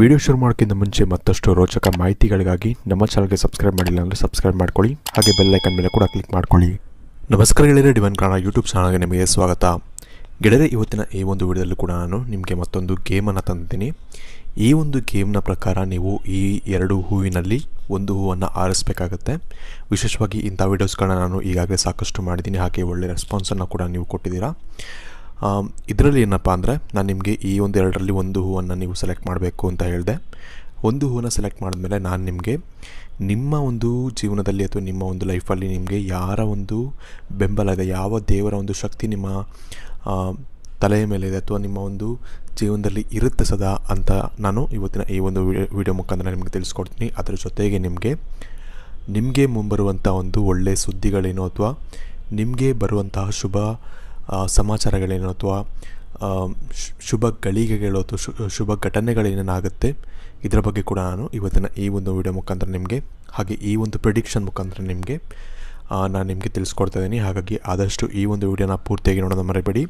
Video ಶುರು ಮಾಡೋಕ್ಕಿಂತ ಮುಂಚೆ ಮತ್ತಷ್ಟು ರೋಚಕ ಮಾಹಿತಿಗಳಿಗಾಗಿ ನಮ್ಮ ಚಾನಲ್ಗೆ ಸಬ್ಸ್ಕ್ರೈಬ್ ಮಾಡಿಲ್ಲ ಅಂದರೆ ಸಬ್ಸ್ಕ್ರೈಬ್ ಮಾಡ್ಕೊಳ್ಳಿ. ಹಾಗೆ ಬೆಲ್ ಐಕನ್ ಮೇಲೆ ಕೂಡ ಕ್ಲಿಕ್ ಮಾಡ್ಕೊಳ್ಳಿ. ನಮಸ್ಕಾರ ಗೆಳೆಯರೆ, ಡಿವನ್ ಕಾರಣ ಯೂಟ್ಯೂಬ್ ಚಾನಲ್ಗೆ ನಿಮಗೆ ಸ್ವಾಗತ. ಗೆಳೆಯರೆ, ಇವತ್ತಿನ ಈ ಒಂದು ವಿಡಿಯೋದಲ್ಲೂ ಕೂಡ ನಾನು ನಿಮಗೆ ಮತ್ತೊಂದು ಗೇಮನ್ನು ತಂದಿದ್ದೀನಿ. ಈ ಒಂದು ಗೇಮ್ನ ಪ್ರಕಾರ ನೀವು ಈ ಎರಡು ಹೂವಿನಲ್ಲಿ ಒಂದು ಹೂವನ್ನು ಆರಿಸಬೇಕಾಗತ್ತೆ. ವಿಶೇಷವಾಗಿ ಇಂಥ ವೀಡಿಯೋಸ್ಗಳನ್ನ ನಾನು ಈಗಾಗಲೇ ಸಾಕಷ್ಟು ಮಾಡಿದ್ದೀನಿ. ಹಾಗೆ ಒಳ್ಳೆಯ ರೆಸ್ಪಾನ್ಸನ್ನು ಕೂಡ ನೀವು ಕೊಟ್ಟಿದ್ದೀರಾ. ಇದರಲ್ಲಿ ಏನಪ್ಪ ಅಂದರೆ ನಾನು ನಿಮಗೆ ಈ ಒಂದು ಎರಡರಲ್ಲಿ ಒಂದು ಹೂವನ್ನು ನೀವು ಸೆಲೆಕ್ಟ್ ಮಾಡಬೇಕು ಅಂತ ಹೇಳಿದೆ. ಒಂದು ಹೂವನ್ನು ಸೆಲೆಕ್ಟ್ ಮಾಡಿದ್ಮೇಲೆ ನಾನು ನಿಮಗೆ ನಿಮ್ಮ ಒಂದು ಜೀವನದಲ್ಲಿ ಅಥವಾ ನಿಮ್ಮ ಒಂದು ಲೈಫಲ್ಲಿ ನಿಮಗೆ ಯಾರ ಒಂದು ಬೆಂಬಲ ಇದೆ, ಯಾವ ದೇವರ ಒಂದು ಶಕ್ತಿ ನಿಮ್ಮ ತಲೆಯ ಮೇಲೆ ಇದೆ ಅಥವಾ ನಿಮ್ಮ ಒಂದು ಜೀವನದಲ್ಲಿ ಇರುತ್ತೆ ಸದಾ ಅಂತ ನಾನು ಇವತ್ತಿನ ಈ ಒಂದು ವಿಡಿಯೋ ಮುಖಾಂತರ ನಿಮಗೆ ತಿಳಿಸ್ಕೊಡ್ತೀನಿ. ಅದರ ಜೊತೆಗೆ ನಿಮಗೆ ನಿಮಗೆ ಮುಂಬರುವಂಥ ಒಂದು ಒಳ್ಳೆಯ ಸುದ್ದಿಗಳೇನು ಅಥವಾ ನಿಮಗೆ ಬರುವಂತಹ ಶುಭ ಸಮಾಚಾರಗಳೇನು ಅಥವಾ ಶುಭ ಗಳಿಗೆಗಳು ಅಥವಾ ಶುಭ ಘಟನೆಗಳೇನೇನಾಗುತ್ತೆ, ಇದರ ಬಗ್ಗೆ ಕೂಡ ನಾನು ಇವತ್ತಿನ ಈ ಒಂದು ವಿಡಿಯೋ ಮುಖಾಂತರ ನಿಮಗೆ, ಹಾಗೆ ಈ ಒಂದು ಪ್ರಿಡಿಕ್ಷನ್ ಮುಖಾಂತರ ನಿಮಗೆ ನಾನು ನಿಮಗೆ ತಿಳಿಸ್ಕೊಡ್ತಾ ಇದ್ದೀನಿ. ಹಾಗಾಗಿ ಆದಷ್ಟು ಈ ಒಂದು ವಿಡಿಯೋನ ಪೂರ್ತಿಯಾಗಿ ನೋಡೋದು ಮರಿಬೇಡಿ.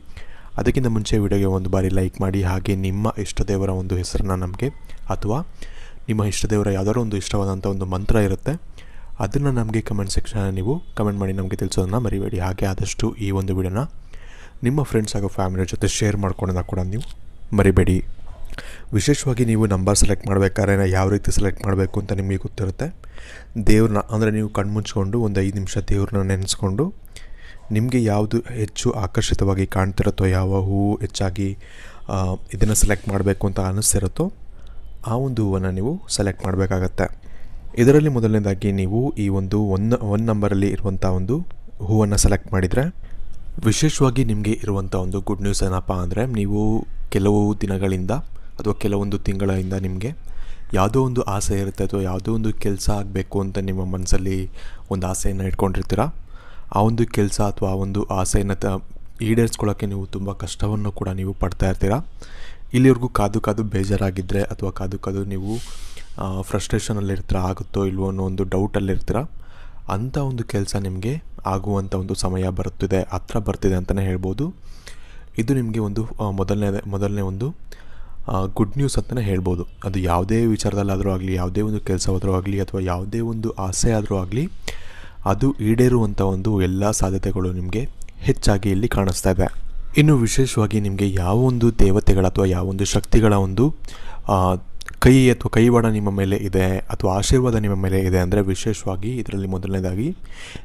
ಅದಕ್ಕಿಂತ ಮುಂಚೆ ವಿಡಿಯೋಗೆ ಒಂದು ಬಾರಿ ಲೈಕ್ ಮಾಡಿ, ಹಾಗೆ ನಿಮ್ಮ ಇಷ್ಟ ದೇವರ ಒಂದು ಹೆಸರನ್ನು ನಮಗೆ, ಅಥವಾ ನಿಮ್ಮ ಇಷ್ಟ ದೇವರ ಯಾವುದಾದ್ರು ಒಂದು ಇಷ್ಟವಾದಂಥ ಒಂದು ಮಂತ್ರ ಇರುತ್ತೆ, ಅದನ್ನು ನಮಗೆ ಕಮೆಂಟ್ ಸೆಕ್ಷನ್ ನೀವು ಕಮೆಂಟ್ ಮಾಡಿ ನಮಗೆ ತಿಳಿಸೋದನ್ನು ಮರಿಬೇಡಿ. ಹಾಗೆ ಆದಷ್ಟು ಈ ಒಂದು ವಿಡಿಯೋನ ನಿಮ್ಮ ಫ್ರೆಂಡ್ಸ್ ಹಾಗೂ ಫ್ಯಾಮಿಲಿ ಜೊತೆ ಶೇರ್ ಮಾಡ್ಕೊಳ್ಳೋದನ್ನ ಕೂಡ ನೀವು ಮರಿಬೇಡಿ. ವಿಶೇಷವಾಗಿ ನೀವು ನಂಬರ್ ಸೆಲೆಕ್ಟ್ ಮಾಡಬೇಕಾದ್ರೆ ಯಾವ ರೀತಿ ಸೆಲೆಕ್ಟ್ ಮಾಡಬೇಕು ಅಂತ ನಿಮಗೆ ಗೊತ್ತಿರುತ್ತೆ. ದೇವ್ರನ್ನ ಅಂದರೆ ನೀವು ಕಣ್ಮುಚ್ಕೊಂಡು ಒಂದು ಐದು ನಿಮಿಷ ದೇವ್ರನ್ನ ನೆನೆಸ್ಕೊಂಡು ನಿಮಗೆ ಯಾವುದು ಹೆಚ್ಚು ಆಕರ್ಷಿತವಾಗಿ ಕಾಣ್ತಿರುತ್ತೋ, ಯಾವ ಹೂವು ಹೆಚ್ಚಾಗಿ ಇದನ್ನು ಸೆಲೆಕ್ಟ್ ಮಾಡಬೇಕು ಅಂತ ಅನ್ನಿಸ್ತಿರುತ್ತೋ ಆ ಒಂದು ಹೂವನ್ನು ನೀವು ಸೆಲೆಕ್ಟ್ ಮಾಡಬೇಕಾಗತ್ತೆ. ಇದರಲ್ಲಿ ಮೊದಲನೇದಾಗಿ ನೀವು ಈ ಒಂದು ಒನ್ ಒನ್ ನಂಬರಲ್ಲಿ ಇರುವಂಥ ಒಂದು ಹೂವನ್ನು ಸೆಲೆಕ್ಟ್ ಮಾಡಿದರೆ ವಿಶೇಷವಾಗಿ ನಿಮಗೆ ಇರುವಂಥ ಒಂದು ಗುಡ್ ನ್ಯೂಸ್ ಏನಪ್ಪ ಅಂದರೆ ನೀವು ಕೆಲವು ದಿನಗಳಿಂದ ಅಥವಾ ಕೆಲವೊಂದು ತಿಂಗಳಿಂದ ನಿಮಗೆ ಯಾವುದೋ ಒಂದು ಆಸೆ ಇರುತ್ತೆ ಅಥವಾ ಯಾವುದೋ ಒಂದು ಕೆಲಸ ಆಗಬೇಕು ಅಂತ ನಿಮ್ಮ ಮನಸ್ಸಲ್ಲಿ ಒಂದು ಆಸೆಯನ್ನು ಇಟ್ಕೊಂಡಿರ್ತೀರ? ಆ ಒಂದು ಕೆಲಸ ಅಥವಾ ಆ ಒಂದು ಆಸೆಯನ್ನು ತ ಈಡೇರಿಸ್ಕೊಳ್ಳೋಕ್ಕೆ ನೀವು ತುಂಬ ಕಷ್ಟವನ್ನು ಕೂಡ ನೀವು ಪಡ್ತಾ ಇರ್ತೀರ? ಇಲ್ಲಿವರೆಗೂ ಕಾದು ಕಾದು ಬೇಜಾರಾಗಿದ್ದರೆ ಅಥವಾ ಕಾದು ಕಾದು ನೀವು ಫ್ರಸ್ಟ್ರೇಷನಲ್ಲಿರ್ತೀರ ಆಗುತ್ತೋ ಇಲ್ವೋ ಅನ್ನೋ ಒಂದು ಡೌಟಲ್ಲಿರ್ತೀರ ಅಂಥ ಒಂದು ಕೆಲಸ ನಿಮಗೆ ಆಗುವಂಥ ಒಂದು ಸಮಯ ಬರುತ್ತಿದೆ, ಹತ್ರ ಬರ್ತಿದೆ ಅಂತಲೇ ಹೇಳ್ಬೋದು. ಇದು ನಿಮಗೆ ಒಂದು ಮೊದಲನೇ ಮೊದಲನೇ ಒಂದು ಗುಡ್ ನ್ಯೂಸ್ ಅಂತಲೇ ಹೇಳ್ಬೋದು. ಅದು ಯಾವುದೇ ವಿಚಾರದಲ್ಲಾದರೂ ಆಗಲಿ, ಯಾವುದೇ ಒಂದು ಕೆಲಸವಾದರೂ ಆಗಲಿ, ಅಥವಾ ಯಾವುದೇ ಒಂದು ಆಸೆ ಆದರೂ ಆಗಲಿ, ಅದು ಈಡೇರುವಂಥ ಒಂದು ಎಲ್ಲ ಸಾಧ್ಯತೆಗಳು ನಿಮಗೆ ಹೆಚ್ಚಾಗಿ ಇಲ್ಲಿ ಕಾಣಿಸ್ತಾ ಇದೆ. ಇನ್ನು ವಿಶೇಷವಾಗಿ ನಿಮಗೆ ಯಾವ ಒಂದು ದೇವತೆಗಳ ಅಥವಾ ಯಾವ ಒಂದು ಶಕ್ತಿಗಳ ಒಂದು ಕೈ ಅಥವಾ ಕೈವಾಡ ನಿಮ್ಮ ಮೇಲೆ ಇದೆ ಅಥವಾ ಆಶೀರ್ವಾದ ನಿಮ್ಮ ಮೇಲೆ ಇದೆ ಅಂದರೆ ವಿಶೇಷವಾಗಿ ಇದರಲ್ಲಿ ಮೊದಲನೇದಾಗಿ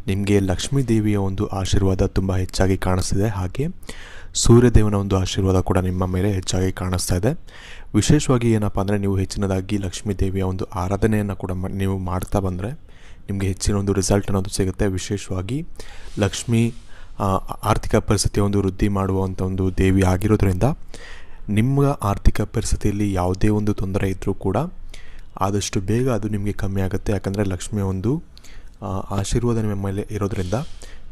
ನಿಮಗೆ ಲಕ್ಷ್ಮೀ ದೇವಿಯ ಒಂದು ಆಶೀರ್ವಾದ ತುಂಬ ಹೆಚ್ಚಾಗಿ ಕಾಣಿಸ್ತಿದೆ. ಹಾಗೆ ಸೂರ್ಯದೇವನ ಒಂದು ಆಶೀರ್ವಾದ ಕೂಡ ನಿಮ್ಮ ಮೇಲೆ ಹೆಚ್ಚಾಗಿ ಕಾಣಿಸ್ತಾ ಇದೆ. ವಿಶೇಷವಾಗಿ ಏನಪ್ಪ ಅಂದರೆ ನೀವು ಹೆಚ್ಚಿನದಾಗಿ ಲಕ್ಷ್ಮೀ ದೇವಿಯ ಒಂದು ಆರಾಧನೆಯನ್ನು ಕೂಡ ನೀವು ಮಾಡ್ತಾ ಬಂದರೆ ನಿಮಗೆ ಹೆಚ್ಚಿನ ಒಂದು ರಿಸಲ್ಟ್ ಅನ್ನೋದು ಸಿಗುತ್ತೆ. ವಿಶೇಷವಾಗಿ ಲಕ್ಷ್ಮಿ ಆರ್ಥಿಕ ಪರಿಸ್ಥಿತಿ ಒಂದು ವೃದ್ಧಿ ಮಾಡುವಂಥ ಒಂದು ದೇವಿ ಆಗಿರೋದ್ರಿಂದ ನಿಮ್ಮ ಆರ್ಥಿಕ ಪರಿಸ್ಥಿತಿಯಲ್ಲಿ ಯಾವುದೇ ಒಂದು ತೊಂದರೆ ಇದ್ದರೂ ಕೂಡ ಆದಷ್ಟು ಬೇಗ ಅದು ನಿಮಗೆ ಕಮ್ಮಿ ಆಗುತ್ತೆ. ಯಾಕಂದರೆ ಲಕ್ಷ್ಮಿ ಒಂದು ಆಶೀರ್ವಾದ ನಿಮ್ಮ ಮೇಲೆ ಇರೋದರಿಂದ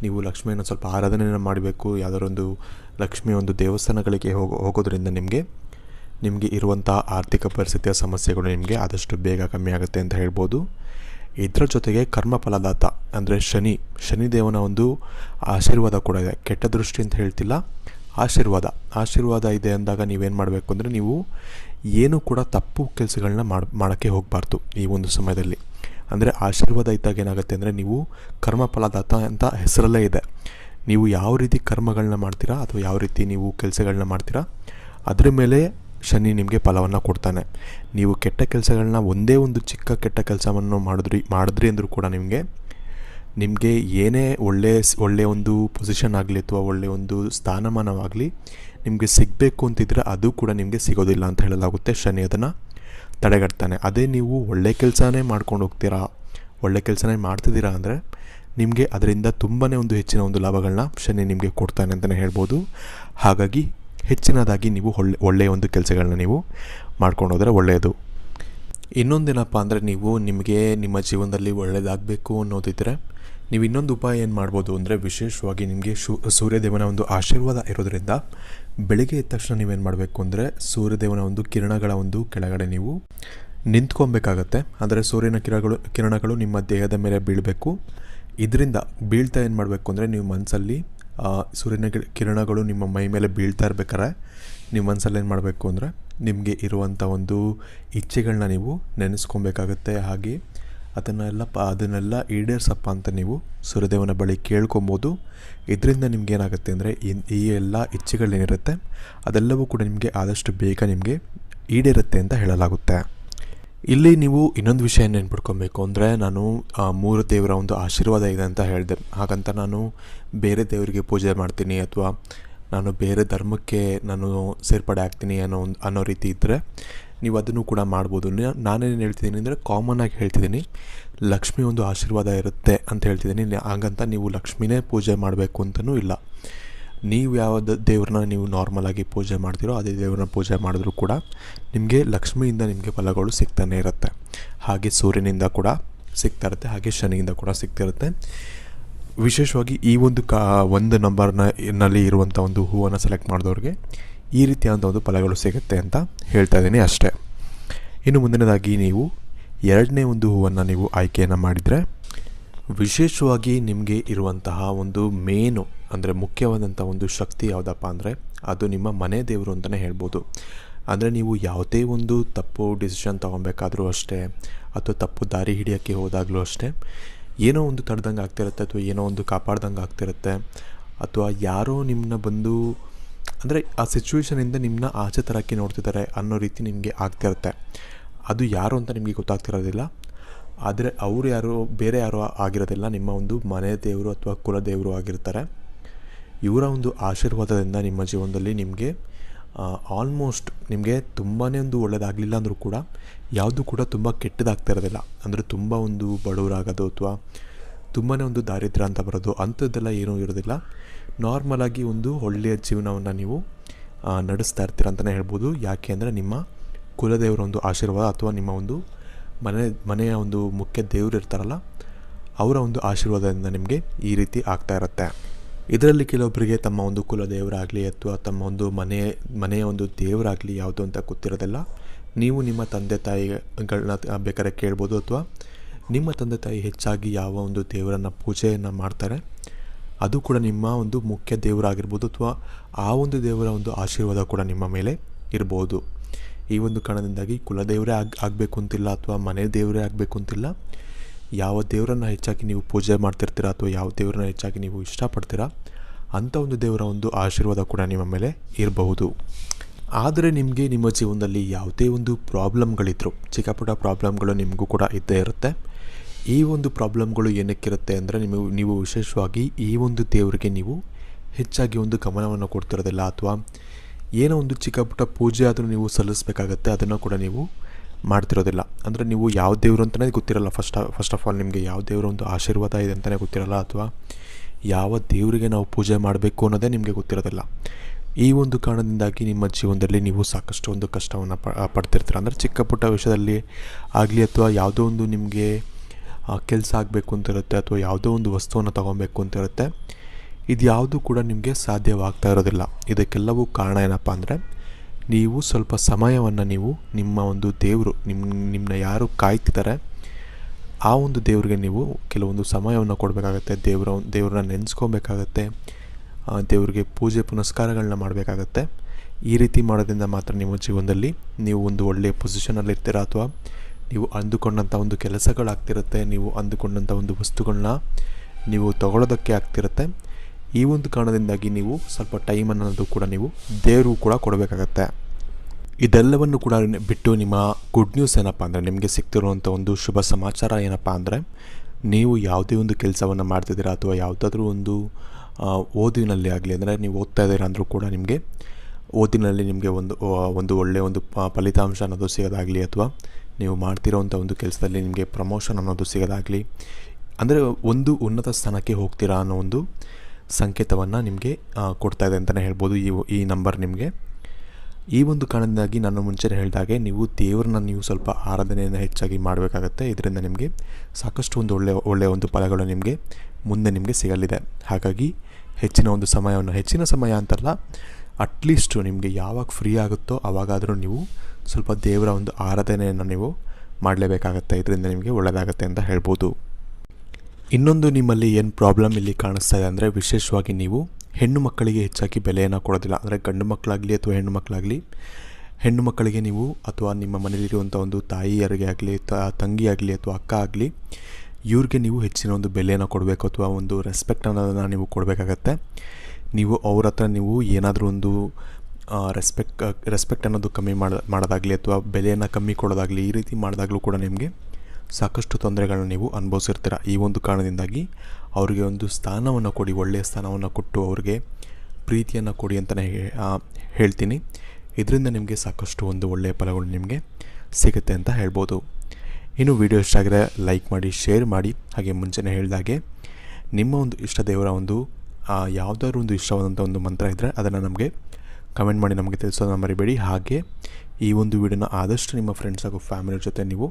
ನೀವು ಲಕ್ಷ್ಮಿಯನ್ನು ಸ್ವಲ್ಪ ಆರಾಧನೆಯನ್ನು ಮಾಡಬೇಕು. ಯಾವುದಾದ್ರು ಒಂದು ಲಕ್ಷ್ಮಿಯ ಒಂದು ದೇವಸ್ಥಾನಗಳಿಗೆ ಹೋಗೋ, ಹೋಗೋದ್ರಿಂದ ನಿಮಗೆ ನಿಮಗೆ ಇರುವಂಥ ಆರ್ಥಿಕ ಪರಿಸ್ಥಿತಿಯ ಸಮಸ್ಯೆಗಳು ನಿಮಗೆ ಆದಷ್ಟು ಬೇಗ ಕಮ್ಮಿ ಆಗುತ್ತೆ ಅಂತ ಹೇಳ್ಬೋದು. ಇದರ ಜೊತೆಗೆ ಕರ್ಮ ಫಲದಾತ ಅಂದರೆ ಶನಿ, ಶನಿದೇವನ ಒಂದು ಆಶೀರ್ವಾದ ಕೂಡ ಇದೆ. ಕೆಟ್ಟ ದೃಷ್ಟಿ ಅಂತ ಹೇಳ್ತಿಲ್ಲ. ಆಶೀರ್ವಾದ ಆಶೀರ್ವಾದ ಇದೆ ಅಂದಾಗ ನೀವೇನು ಮಾಡಬೇಕು ಅಂದರೆ ನೀವು ಏನು ಕೂಡ ತಪ್ಪು ಕೆಲಸಗಳನ್ನ ಮಾಡಿ, ಮಾಡೋಕ್ಕೆ ಹೋಗಬಾರ್ದು ಈ ಒಂದು ಸಮಯದಲ್ಲಿ. ಅಂದರೆ ಆಶೀರ್ವಾದ ಇದ್ದಾಗ ಏನಾಗುತ್ತೆ ಅಂದರೆ ನೀವು ಕರ್ಮಫಲದಾತ ಅಂತ ಹೆಸರಲ್ಲೇ ಇದೆ. ನೀವು ಯಾವ ರೀತಿ ಕರ್ಮಗಳನ್ನ ಮಾಡ್ತೀರಾ ಅಥವಾ ಯಾವ ರೀತಿ ನೀವು ಕೆಲಸಗಳನ್ನ ಮಾಡ್ತೀರಾ, ಅದರ ಮೇಲೆ ಶನಿ ನಿಮಗೆ ಫಲವನ್ನು ಕೊಡ್ತಾನೆ. ನೀವು ಕೆಟ್ಟ ಕೆಲಸಗಳನ್ನ ಒಂದೇ ಒಂದು ಚಿಕ್ಕ ಕೆಟ್ಟ ಕೆಲಸವನ್ನು ಮಾಡಿದ್ರಿ ಮಾಡಿದ್ರಿ ಅಂದರೂ ಕೂಡ ನಿಮಗೆ ನಿಮಗೆ ಏನೇ ಒಳ್ಳೆಯ ಒಳ್ಳೆಯ ಒಂದು ಪೊಸಿಷನ್ ಆಗಲಿ ಅಥವಾ ಒಳ್ಳೆಯ ಒಂದು ಸ್ಥಾನಮಾನವಾಗಲಿ ನಿಮಗೆ ಸಿಗಬೇಕು ಅಂತಿದ್ರೆ ಅದು ಕೂಡ ನಿಮಗೆ ಸಿಗೋದಿಲ್ಲ ಅಂತ ಹೇಳಲಾಗುತ್ತೆ ಶನಿ ಅದನ್ನು ತಡೆಗಟ್ತಾನೆ. ಅದೇ ನೀವು ಒಳ್ಳೆ ಕೆಲಸನೇ ಮಾಡ್ಕೊಂಡು ಹೋಗ್ತೀರಾ, ಒಳ್ಳೆ ಕೆಲಸನೇ ಮಾಡ್ತಿದ್ದೀರಾ ಅಂದರೆ ನಿಮಗೆ ಅದರಿಂದ ತುಂಬಾ ಒಂದು ಹೆಚ್ಚಿನ ಒಂದು ಲಾಭಗಳನ್ನ ಶನಿ ನಿಮಗೆ ಕೊಡ್ತಾನೆ ಅಂತಲೇ ಹೇಳ್ಬೋದು. ಹಾಗಾಗಿ ಹೆಚ್ಚಿನದಾಗಿ ನೀವು ಒಳ್ಳೆ ಒಳ್ಳೆಯ ಒಂದು ಕೆಲಸಗಳನ್ನ ನೀವು ಮಾಡ್ಕೊಂಡು ಹೋದರೆ ಒಳ್ಳೆಯದು. ಇನ್ನೊಂದೇನಪ್ಪ ಅಂದರೆ ನೀವು ನಿಮಗೆ ನಿಮ್ಮ ಜೀವನದಲ್ಲಿ ಒಳ್ಳೆಯದಾಗಬೇಕು ಅನ್ನೋದಿದ್ದರೆ ನೀವು ಇನ್ನೊಂದು ಉಪಾಯ ಏನು ಮಾಡ್ಬೋದು ಅಂದರೆ ವಿಶೇಷವಾಗಿ ನಿಮಗೆ ಶು ಸೂರ್ಯದೇವನ ಒಂದು ಆಶೀರ್ವಾದ ಇರೋದರಿಂದ ಬೆಳಿಗ್ಗೆ ಎದ್ದ ತಕ್ಷಣ ನೀವೇನು ಮಾಡಬೇಕು ಅಂದರೆ ಸೂರ್ಯದೇವನ ಒಂದು ಕಿರಣಗಳ ಒಂದು ಕೆಳಗಡೆ ನೀವು ನಿಂತ್ಕೊಬೇಕಾಗತ್ತೆ. ಅಂದರೆ ಸೂರ್ಯನ ಕಿರಣಗಳು ಕಿರಣಗಳು ನಿಮ್ಮ ದೇಹದ ಮೇಲೆ ಬೀಳಬೇಕು. ಇದರಿಂದ ಬೀಳ್ತಾ ಏನು ಮಾಡಬೇಕು ಅಂದರೆ ನೀವು ಮನಸ್ಸಲ್ಲಿ ಸೂರ್ಯನ ಕಿರಣಗಳು ನಿಮ್ಮ ಮೈ ಮೇಲೆ ಬೀಳ್ತಾ ಇರ್ಬೇಕಾರೆ ನೀವು ಮನಸ್ಸಲ್ಲಿ ಏನು ಮಾಡಬೇಕು ಅಂದರೆ ನಿಮಗೆ ಇರುವಂಥ ಒಂದು ಇಚ್ಛೆಗಳನ್ನ ನೀವು ನೆನೆಸ್ಕೊಬೇಕಾಗತ್ತೆ. ಹಾಗೆ ಅದನ್ನೆಲ್ಲ ಪ ಅದನ್ನೆಲ್ಲ ಈಡೇರ್ಸಪ್ಪ ಅಂತ ನೀವು ಸೂರ್ಯದೇವನ ಬಳಿ ಕೇಳ್ಕೊಬೋದು. ಇದರಿಂದ ನಿಮ್ಗೆ ಏನಾಗುತ್ತೆ ಅಂದರೆ ಈ ಎಲ್ಲ ಇಚ್ಛೆಗಳೇನಿರುತ್ತೆ, ಅದೆಲ್ಲವೂ ಕೂಡ ನಿಮಗೆ ಆದಷ್ಟು ಬೇಗ ನಿಮಗೆ ಈಡೇರುತ್ತೆ ಅಂತ ಹೇಳಲಾಗುತ್ತೆ. ಇಲ್ಲಿ ನೀವು ಇನ್ನೊಂದು ವಿಷಯ ನೆನ್ಪಿಡ್ಕೊಬೇಕು ಅಂದರೆ ನಾನು ಮೂರು ದೇವರ ಒಂದು ಆಶೀರ್ವಾದ ಇದೆ ಅಂತ ಹೇಳಿದೆ. ಹಾಗಂತ ನಾನು ಬೇರೆ ದೇವರಿಗೆ ಪೂಜೆ ಮಾಡ್ತೀನಿ ಅಥವಾ ನಾನು ಬೇರೆ ಧರ್ಮಕ್ಕೆ ನಾನು ಸೇರ್ಪಡೆ ಆಗ್ತೀನಿ ಅನ್ನೋ ಒಂದು ಅನ್ನೋ ರೀತಿ ಇದ್ದರೆ ನೀವು ಅದನ್ನು ಕೂಡ ಮಾಡ್ಬೋದು. ನಾನೇನು ಹೇಳ್ತಿದ್ದೀನಿ ಅಂದರೆ ಆಗಿ ಹೇಳ್ತಿದ್ದೀನಿ. ಲಕ್ಷ್ಮಿ ಒಂದು ಆಶೀರ್ವಾದ ಇರುತ್ತೆ ಅಂತ ಹೇಳ್ತಿದ್ದೀನಿ. ಹಾಗಂತ ನೀವು ಲಕ್ಷ್ಮಿನೇ ಪೂಜೆ ಮಾಡಬೇಕು ಅಂತಲೂ ಇಲ್ಲ. ನೀವು ಯಾವ ದೇವ್ರನ್ನ ನೀವು ನಾರ್ಮಲಾಗಿ ಪೂಜೆ ಮಾಡ್ತೀರೋ ಅದೇ ದೇವ್ರನ್ನ ಪೂಜೆ ಮಾಡಿದ್ರೂ ಕೂಡ ನಿಮಗೆ ಲಕ್ಷ್ಮಿಯಿಂದ ನಿಮಗೆ ಫಲಗಳು ಸಿಗ್ತಾನೆ ಇರುತ್ತೆ. ಹಾಗೆ ಸೂರ್ಯನಿಂದ ಕೂಡ ಸಿಗ್ತಾ ಇರುತ್ತೆ, ಹಾಗೆ ಶನಿಯಿಂದ ಕೂಡ ಸಿಗ್ತಿರುತ್ತೆ ವಿಶೇಷವಾಗಿ ಈ ಒಂದು ಕಾ, ಒಂದು ನಂಬರ್ನ ನಲ್ಲಿ ಇರುವಂಥ ಒಂದು ಹೂವನ್ನು ಸೆಲೆಕ್ಟ್ ಮಾಡಿದವ್ರಿಗೆ ಈ ರೀತಿಯಾದಂಥ ಒಂದು ಫಲಗಳು ಸಿಗುತ್ತೆ ಅಂತ ಹೇಳ್ತಾ ಇದ್ದೀನಿ ಅಷ್ಟೇ. ಇನ್ನು ಮುಂದಿನದಾಗಿ ನೀವು ಎರಡನೇ ಒಂದು ಹೂವನ್ನು ನೀವು ಆಯ್ಕೆಯನ್ನು ಮಾಡಿದರೆ ವಿಶೇಷವಾಗಿ ನಿಮಗೆ ಇರುವಂತಹ ಒಂದು ಮೇನು, ಅಂದರೆ ಮುಖ್ಯವಾದಂಥ ಒಂದು ಶಕ್ತಿ ಯಾವುದಪ್ಪ ಅಂದರೆ ಅದು ನಿಮ್ಮ ಮನೆ ದೇವರು ಅಂತಲೇ ಹೇಳ್ಬೋದು. ಅಂದರೆ ನೀವು ಯಾವುದೇ ಒಂದು ತಪ್ಪು ಡಿಸಿಷನ್ ತೊಗೊಬೇಕಾದ್ರೂ ಅಷ್ಟೇ, ಅಥವಾ ತಪ್ಪು ದಾರಿ ಹಿಡಿಯೋಕ್ಕೆ ಹೋದಾಗಲೂ ಅಷ್ಟೇ, ಏನೋ ಒಂದು ತಡೆದಂಗೆ ಆಗ್ತಿರುತ್ತೆ ಅಥವಾ ಏನೋ ಒಂದು ಕಾಪಾಡ್ದಂಗೆ ಆಗ್ತಿರುತ್ತೆ, ಅಥವಾ ಯಾರೋ ನಿಮ್ಮನ್ನ ಬಂದು ಅಂದರೆ ಆ ಸಿಚುವೇಶನಿಂದ ನಿಮ್ಮನ್ನ ಆಚೆ ತರಕ್ಕೆ ನೋಡ್ತಿದ್ದಾರೆ ಅನ್ನೋ ರೀತಿ ನಿಮಗೆ ಆಗ್ತಿರುತ್ತೆ ಅದು ಯಾರು ಅಂತ ನಿಮಗೆ ಗೊತ್ತಾಗ್ತಿರೋದಿಲ್ಲ. ಆದರೆ ಅವರು ಯಾರು, ಬೇರೆ ಯಾರು ಆಗಿರೋದಿಲ್ಲ. ನಿಮ್ಮ ಒಂದು ಮನೆ ದೇವರು ಅಥವಾ ಕುಲ ದೇವರು ಆಗಿರ್ತಾರೆ. ಇವರ ಒಂದು ಆಶೀರ್ವಾದದಿಂದ ನಿಮ್ಮ ಜೀವನದಲ್ಲಿ ನಿಮಗೆ ಆಲ್ಮೋಸ್ಟ್ ನಿಮಗೆ ತುಂಬಾ ಒಂದು ಒಳ್ಳೆಯದಾಗಲಿಲ್ಲ ಅಂದರೂ ಕೂಡ, ಯಾವುದು ಕೂಡ ತುಂಬ ಕೆಟ್ಟದಾಗ್ತಿರೋದಿಲ್ಲ ಅಂದರೆ ತುಂಬ ಒಂದು ಬಡವರಾಗೋದು ಅಥವಾ ತುಂಬಾ ಒಂದು ದಾರಿದ್ರ್ಯ ಅಂತ ಬರೋದು ಅಂಥದ್ದೆಲ್ಲ ಏನೂ ಇರೋದಿಲ್ಲ. ನಾರ್ಮಲಾಗಿ ಒಂದು ಒಳ್ಳೆಯ ಜೀವನವನ್ನು ನೀವು ನಡೆಸ್ತಾ ಇರ್ತೀರ ಅಂತಲೇ ಹೇಳ್ಬೋದು. ಯಾಕೆ ಅಂದರೆ ನಿಮ್ಮ ಕುಲದೇವರ ಒಂದು ಆಶೀರ್ವಾದ ಅಥವಾ ನಿಮ್ಮ ಒಂದು ಮನೆ, ಮನೆಯ ಒಂದು ಮುಖ್ಯ ದೇವರು ಇರ್ತಾರಲ್ಲ, ಅವರ ಒಂದು ಆಶೀರ್ವಾದದಿಂದ ನಿಮಗೆ ಈ ರೀತಿ ಆಗ್ತಾ ಇರುತ್ತೆ. ಇದರಲ್ಲಿ ಕೆಲವೊಬ್ಬರಿಗೆ ತಮ್ಮ ಒಂದು ಕುಲದೇವರಾಗಲಿ ಅಥವಾ ತಮ್ಮ ಒಂದು ಮನೆ, ಮನೆಯ ಒಂದು ದೇವರಾಗಲಿ ಯಾವುದು ಅಂತ ಗೊತ್ತಿರೋದಿಲ್ಲ. ನೀವು ನಿಮ್ಮ ತಂದೆ ತಾಯಿಗಳನ್ನ ಬೇಕಾದ್ರೆ ಕೇಳ್ಬೋದು ಅಥವಾ ನಿಮ್ಮ ತಂದೆ ತಾಯಿ ಹೆಚ್ಚಾಗಿ ಯಾವ ಒಂದು ದೇವರನ್ನು ಪೂಜೆಯನ್ನು ಮಾಡ್ತಾರೆ? ಅದು ಕೂಡ ನಿಮ್ಮ ಒಂದು ಮುಖ್ಯ ದೇವರಾಗಿರ್ಬೋದು ಅಥವಾ ಆ ಒಂದು ದೇವರ ಒಂದು ಆಶೀರ್ವಾದ ಕೂಡ ನಿಮ್ಮ ಮೇಲೆ ಇರ್ಬೋದು. ಈ ಒಂದು ಕಾರಣದಿಂದಾಗಿ ಕುಲದೇವರೇ ಆಗ, ಆಗಬೇಕು ಅಂತಿಲ್ಲ ಅಥವಾ ಮನೆ ದೇವರೇ ಆಗಬೇಕು ಅಂತಿಲ್ಲ. ಯಾವ ದೇವರನ್ನು ಹೆಚ್ಚಾಗಿ ನೀವು ಪೂಜೆ ಮಾಡ್ತಿರ್ತೀರ ಅಥವಾ ಯಾವ ದೇವರನ್ನ ಹೆಚ್ಚಾಗಿ ನೀವು ಇಷ್ಟಪಡ್ತೀರಾ ಅಂಥ ಒಂದು ದೇವರ ಒಂದು ಆಶೀರ್ವಾದ ಕೂಡ ನಿಮ್ಮ ಮೇಲೆ ಇರಬಹುದು. ಆದರೆ ನಿಮಗೆ ನಿಮ್ಮ ಜೀವನದಲ್ಲಿ ಯಾವುದೇ ಒಂದು ಪ್ರಾಬ್ಲಮ್ಗಳಿದ್ರು, ಚಿಕ್ಕ ಪುಟ್ಟ ಪ್ರಾಬ್ಲಮ್ಗಳು ನಿಮಗೂ ಕೂಡ ಇದ್ದೇ ಇರುತ್ತೆ. ಈ ಒಂದು ಪ್ರಾಬ್ಲಮ್ಗಳು ಏನಕ್ಕಿರುತ್ತೆ ಅಂದರೆ ನಿಮ್ಮ ನೀವು ವಿಶೇಷವಾಗಿ ಈ ಒಂದು ದೇವರಿಗೆ ನೀವು ಹೆಚ್ಚಾಗಿ ಒಂದು ಗಮನವನ್ನು ಕೊಡ್ತಿರೋದಿಲ್ಲ ಅಥವಾ ಏನೋ ಒಂದು ಚಿಕ್ಕ ಪುಟ್ಟ ಪೂಜೆ ಆದರೂ ನೀವು ಸಲ್ಲಿಸಬೇಕಾಗತ್ತೆ, ಅದನ್ನು ಕೂಡ ನೀವು ಮಾಡ್ತಿರೋದಿಲ್ಲ. ಅಂದರೆ ನೀವು ಯಾವ ದೇವರು ಅಂತಲೇ ಗೊತ್ತಿರಲ್ಲ. ಫಸ್ಟ್ ಫಸ್ಟ್ ಆಫ್ ಆಲ್ ನಿಮಗೆ ಯಾವ ದೇವರ ಒಂದು ಆಶೀರ್ವಾದ ಇದೆ ಅಂತಲೇ ಗೊತ್ತಿರಲ್ಲ ಅಥವಾ ಯಾವ ದೇವರಿಗೆ ನಾವು ಪೂಜೆ ಮಾಡಬೇಕು ಅನ್ನೋದೇ ನಿಮಗೆ ಗೊತ್ತಿರೋದಿಲ್ಲ. ಈ ಒಂದು ಕಾರಣದಿಂದಾಗಿ ನಿಮ್ಮ ಜೀವನದಲ್ಲಿ ನೀವು ಸಾಕಷ್ಟು ಒಂದು ಕಷ್ಟವನ್ನು ಪ, ಪಡ್ತಿರ್ತೀರ. ಅಂದರೆ ಚಿಕ್ಕ ಪುಟ್ಟ ವಿಷಯದಲ್ಲಿ ಆಗಲಿ ಅಥವಾ ಯಾವುದೋ ಒಂದು ನಿಮಗೆ ಕೆಲಸ ಆಗಬೇಕು ಅಂತ ಇರುತ್ತೆ ಅಥವಾ ಯಾವುದೋ ಒಂದು ವಸ್ತುವನ್ನು ತಗೊಬೇಕು ಅಂತ ಇರುತ್ತೆ ಇದು ಯಾವುದು ಕೂಡ ನಿಮಗೆ ಸಾಧ್ಯವಾಗ್ತಾ ಇರೋದಿಲ್ಲ. ಇದಕ್ಕೆಲ್ಲವೂ ಕಾರಣ ಏನಪ್ಪ ಅಂದರೆ, ನೀವು ಸ್ವಲ್ಪ ಸಮಯವನ್ನು ನೀವು ನಿಮ್ಮ ಒಂದು ದೇವರು ನಿಮ್ಮ ನಿಮ್ಮನ್ನ ಯಾರು ಕಾಯ್ತಿದ್ದಾರೆ ಆ ಒಂದು ದೇವರಿಗೆ ನೀವು ಕೆಲವೊಂದು ಸಮಯವನ್ನು ಕೊಡಬೇಕಾಗತ್ತೆ, ದೇವರ, ದೇವ್ರನ್ನ ನೆನೆಸ್ಕೊಬೇಕಾಗತ್ತೆ ದೇವರಿಗೆ ಪೂಜೆ ಪುನಸ್ಕಾರಗಳನ್ನ ಮಾಡಬೇಕಾಗತ್ತೆ. ಈ ರೀತಿ ಮಾಡೋದ್ರಿಂದ ಮಾತ್ರ ನಿಮ್ಮ ಜೀವನದಲ್ಲಿ ನೀವು ಒಂದು ಒಳ್ಳೆಯ ಪೊಸಿಷನಲ್ಲಿ ಇರ್ತೀರ ಅಥವಾ ನೀವು ಅಂದುಕೊಂಡಂಥ ಒಂದು ಕೆಲಸಗಳಾಗ್ತಿರುತ್ತೆ, ನೀವು ಅಂದುಕೊಂಡಂಥ ಒಂದು ವಸ್ತುಗಳನ್ನ ನೀವು ತಗೊಳ್ಳೋದಕ್ಕೆ ಆಗ್ತಿರುತ್ತೆ. ಈ ಒಂದು ಕಾರಣದಿಂದಾಗಿ ನೀವು ಸ್ವಲ್ಪ ಟೈಮ್ ಅನ್ನೋದು ಕೂಡ ನೀವು ದೇವರು ಕೂಡ ಕೊಡಬೇಕಾಗತ್ತೆ. ಇದೆಲ್ಲವನ್ನು ಕೂಡ ಬಿಟ್ಟು ನಿಮ್ಮ ಗುಡ್ ನ್ಯೂಸ್ ಏನಪ್ಪ ಅಂದರೆ, ನಿಮಗೆ ಸಿಗ್ತಿರುವಂಥ ಒಂದು ಶುಭ ಸಮಾಚಾರ ಏನಪ್ಪ ಅಂದರೆ, ನೀವು ಯಾವುದೇ ಒಂದು ಕೆಲಸವನ್ನು ಮಾಡ್ತಿದ್ದೀರಾ ಅಥವಾ ಯಾವುದಾದ್ರೂ ಒಂದು ಓದಿನಲ್ಲಿ ಆಗಲಿ ಅಂದರೆ ನೀವು ಓದ್ತಾ ಇದ್ದೀರಾ ಅಂದರೂ ಕೂಡ ನಿಮಗೆ ಓದಿನಲ್ಲಿ ನಿಮಗೆ ಒಂದು ಒಂದು ಒಳ್ಳೆಯ ಒಂದು ಫಲಿತಾಂಶ ಅನ್ನೋದು ಸಿಗೋದಾಗಲಿ ಅಥವಾ ನೀವು ಮಾಡ್ತಿರೋವಂಥ ಒಂದು ಕೆಲಸದಲ್ಲಿ ನಿಮಗೆ ಪ್ರಮೋಷನ್ ಅನ್ನೋದು ಸಿಗೋದಾಗಲಿ, ಅಂದರೆ ಒಂದು ಉನ್ನತ ಸ್ಥಾನಕ್ಕೆ ಹೋಗ್ತೀರಾ ಅನ್ನೋ ಒಂದು ಸಂಕೇತವನ್ನು ನಿಮಗೆ ಕೊಡ್ತಾ ಇದೆ ಅಂತಲೇ ಹೇಳ್ಬೋದು ಈ ಈ ನಂಬರ್ ನಿಮಗೆ. ಈ ಒಂದು ಕಾರಣದಿಂದಾಗಿ ನಾನು ಮುಂಚೆನೇ ಹೇಳಿದಾಗೆ ನೀವು ದೇವ್ರನ್ನ ನೀವು ಸ್ವಲ್ಪ ಆರಾಧನೆಯನ್ನು ಹೆಚ್ಚಾಗಿ ಮಾಡಬೇಕಾಗತ್ತೆ. ಇದರಿಂದ ನಿಮಗೆ ಸಾಕಷ್ಟು ಒಂದು ಒಳ್ಳೆಯ ಒಳ್ಳೆಯ ಒಂದು ಫಲಗಳು ನಿಮಗೆ ಮುಂದೆ ನಿಮಗೆ ಸಿಗಲಿದೆ. ಹಾಗಾಗಿ ಹೆಚ್ಚಿನ ಒಂದು ಸಮಯವನ್ನು, ಹೆಚ್ಚಿನ ಸಮಯ ಅಂತಲ್ಲ ಅಟ್ಲೀಸ್ಟು ನಿಮಗೆ ಯಾವಾಗ ಫ್ರೀ ಆಗುತ್ತೋ ಆವಾಗಾದರೂ ನೀವು ಸ್ವಲ್ಪ ದೇವರ ಒಂದು ಆರಾಧನೆಯನ್ನು ನೀವು ಮಾಡಲೇಬೇಕಾಗತ್ತೆ. ಇದರಿಂದ ನಿಮಗೆ ಒಳ್ಳೆಯದಾಗತ್ತೆ ಅಂತ ಹೇಳ್ಬೋದು. ಇನ್ನೊಂದು ನಿಮ್ಮಲ್ಲಿ ಏನು ಪ್ರಾಬ್ಲಮ್ ಇಲ್ಲಿ ಕಾಣಿಸ್ತಾ ಇದೆ ಅಂದರೆ ವಿಶೇಷವಾಗಿ ನೀವು ಹೆಣ್ಣು ಮಕ್ಕಳಿಗೆ ಹೆಚ್ಚಾಗಿ ಬೆಲೆಯನ್ನು ಕೊಡೋದಿಲ್ಲ. ಅಂದರೆ ಗಂಡು ಮಕ್ಕಳಾಗಲಿ ಅಥವಾ ಹೆಣ್ಣು ಮಕ್ಕಳಾಗಲಿ, ಹೆಣ್ಣು ಮಕ್ಕಳಿಗೆ ನೀವು ಅಥವಾ ನಿಮ್ಮ ಮನೆಯಲ್ಲಿರುವಂಥ ಒಂದು ತಾಯಿಯರಿಗೆ ಆಗಲಿ ತಂಗಿ ಆಗಲಿ ಅಥವಾ ಅಕ್ಕ ಆಗಲಿ, ಇವ್ರಿಗೆ ನೀವು ಹೆಚ್ಚಿನ ಒಂದು ಬೆಲೆಯನ್ನು ಕೊಡಬೇಕು ಅಥವಾ ಒಂದು ರೆಸ್ಪೆಕ್ಟ್ ಅನ್ನೋದನ್ನು ನೀವು ಕೊಡಬೇಕಾಗತ್ತೆ. ನೀವು ಅವ್ರ ಹತ್ರ ನೀವು ಏನಾದರೂ ಒಂದು ರೆಸ್ಪೆಕ್ಟ್ ರೆಸ್ಪೆಕ್ಟ್ ಅನ್ನೋದು ಕಮ್ಮಿ ಮಾಡ, ಮಾಡೋದಾಗಲಿ ಅಥವಾ ಬೆಲೆಯನ್ನು ಕಮ್ಮಿ ಕೊಡೋದಾಗಲಿ ಈ ರೀತಿ ಮಾಡಿದಾಗಲೂ ಕೂಡ ನಿಮಗೆ ಸಾಕಷ್ಟು ತೊಂದರೆಗಳನ್ನ ನೀವು ಅನುಭವಿಸಿರ್ತೀರ. ಈ ಒಂದು ಕಾರಣದಿಂದಾಗಿ ಅವರಿಗೆ ಒಂದು ಸ್ಥಾನವನ್ನು ಕೊಡಿ, ಒಳ್ಳೆಯ ಸ್ಥಾನವನ್ನು ಕೊಟ್ಟು ಅವ್ರಿಗೆ ಪ್ರೀತಿಯನ್ನು ಕೊಡಿ ಅಂತಲೇ ಹೇಳ್ತೀನಿ. ಇದರಿಂದ ನಿಮಗೆ ಸಾಕಷ್ಟು ಒಂದು ಒಳ್ಳೆಯ ಫಲಗಳು ನಿಮಗೆ ಸಿಗುತ್ತೆ ಅಂತ ಹೇಳ್ಬೋದು. ಇನ್ನು ವಿಡಿಯೋ ಇಷ್ಟ ಆಗಿದ್ರೆ ಲೈಕ್ ಮಾಡಿ, ಶೇರ್ ಮಾಡಿ. ಹಾಗೆ ಮುಂಚೆನೇ ಹೇಳಿದಾಗೆ ನಿಮ್ಮ ಒಂದು ಇಷ್ಟ ದೇವರ ಒಂದು ಯಾವುದಾದ್ರು ಒಂದು ಇಷ್ಟವಾದಂಥ ಒಂದು ಮಂತ್ರ ಇದ್ದರೆ ಅದನ್ನು ನಮಗೆ ಕಮೆಂಟ್ ಮಾಡಿ ನಮಗೆ ತಿಳಿಸೋದನ್ನ ಮರಿಬೇಡಿ. ಹಾಗೆ ಈ ಒಂದು ವಿಡಿಯೋನ ಆದಷ್ಟು ನಿಮ್ಮ ಫ್ರೆಂಡ್ಸ್ ಹಾಗೂ ಫ್ಯಾಮಿಲಿ ಜೊತೆ ನೀವು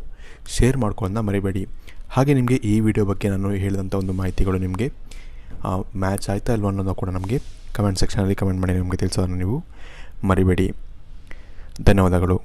ಶೇರ್ ಮಾಡ್ಕೊಳ್ಳೋದನ್ನ ಮರಿಬೇಡಿ. ಹಾಗೆ ನಿಮಗೆ ಈ ವಿಡಿಯೋ ಬಗ್ಗೆ ನಾನು ಹೇಳಿದಂಥ ಒಂದು ಮಾಹಿತಿಗಳು ನಿಮಗೆ ಮ್ಯಾಚ್ ಆಯ್ತಾ ಇಲ್ವ ಅನ್ನೋದನ್ನು ಕೂಡ ನಮಗೆ ಕಮೆಂಟ್ ಸೆಕ್ಷನಲ್ಲಿ ಕಮೆಂಟ್ ಮಾಡಿ ನಮಗೆ ತಿಳಿಸೋದನ್ನು ನೀವು ಮರಿಬೇಡಿ. ಧನ್ಯವಾದಗಳು.